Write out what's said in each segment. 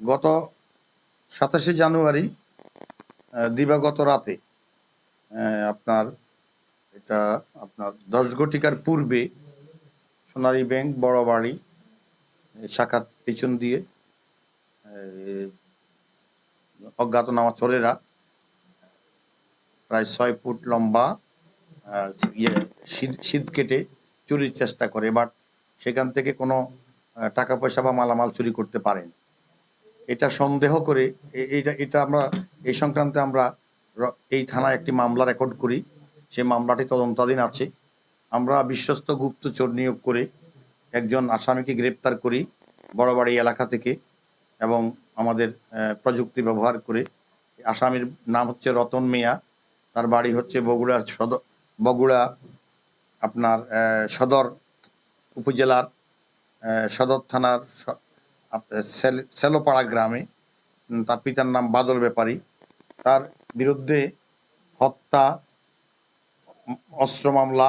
গত সাতাশে জানুয়ারি দিবাগত রাতে আপনার এটা আপনার দশ ঘটিকার পূর্বে সোনালী ব্যাংক বড় বাড়ি শাখাত পিছন দিয়ে অজ্ঞাতনামা চোরেরা প্রায় ছয় ফুট লম্বা ইয়ে শীত কেটে চুরির চেষ্টা করে, বাট সেখান থেকে কোনো টাকা পয়সা বা মালামাল চুরি করতে পারেন। এটা সন্দেহ করে এটা এটা আমরা, এই সংক্রান্তে আমরা এই থানায় একটি মামলা রেকর্ড করি। সেই মামলাটি তদন্তাধীন আছে। আমরা বিশ্বস্ত গুপ্তচর নিয়োগ করে একজন আসামিকে গ্রেপ্তার করি বড়বাড়ি এলাকা থেকে এবং আমাদের প্রযুক্তি ব্যবহার করে। আসামির নাম হচ্ছে রতন মিয়া, তার বাড়ি হচ্ছে বগুড়া সদর বগুড়া আপনার সদর উপজেলার সদর থানার সেলোপাড়া গ্রামে তার পিতার নাম বাদল ব্যাপারী। তার বিরুদ্ধে হত্যা, অস্ত্র মামলা,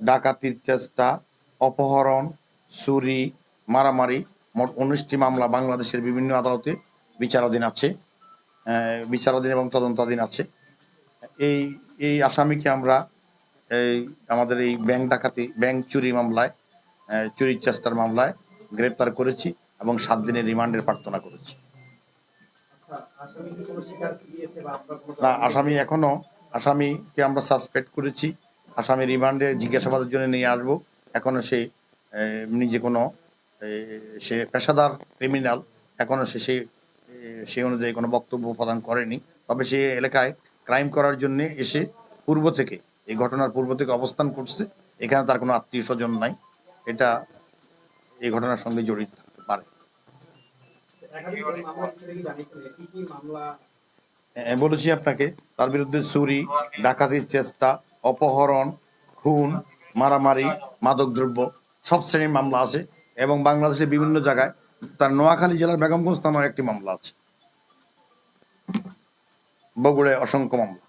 ডাকাতির চেষ্টা, অপহরণ, চুরি, মারামারি, মোট উনিশটি মামলা বাংলাদেশের বিভিন্ন আদালতে বিচারাধীন আছে বিচারাধীন এবং তদন্তাধীন আছে। এই এই আসামিকে আমরা এই আমাদের এই ব্যাংক ডাকাতি, ব্যাংক চুরি মামলায় চুরির চেষ্টার মামলায় গ্রেপ্তার করেছি। এবং সাত দিনের রিমান্ডের প্রার্থনা করেছি। আচ্ছা, না আসামি এখনও আসামিকে আমরা সাসপেক্ট করেছি। আসামি রিমান্ডে জিজ্ঞাসাবাদের জন্য নিয়ে আসব। এখনও সে নিজে কোনো সে পেশাদার ক্রিমিনাল এখনও সে সেই সেই অনুযায়ী কোনো বক্তব্য প্রদান করেনি। তবে সে এলাকায় ক্রাইম করার জন্য এসে পূর্ব থেকে এই ঘটনার পূর্ব থেকে অবস্থান করছে। এখানে তার কোনো আত্মীয় স্বজন নাই। এটা এই ঘটনার সঙ্গে জড়িত। পারে। হ্যাঁ, বলেছি আপনাকে তার বিরুদ্ধে চুরি ডাকাতির চেষ্টা অপহরণ খুন মারামারি মাদকদ্রব্য সব শ্রেণির মামলা আছে এবং বাংলাদেশের বিভিন্ন জায়গায় তার নোয়াখালী জেলার বেগমগঞ্জ থানায় একটি মামলা আছে। বগুড়ায় অসংখ্য মামলা।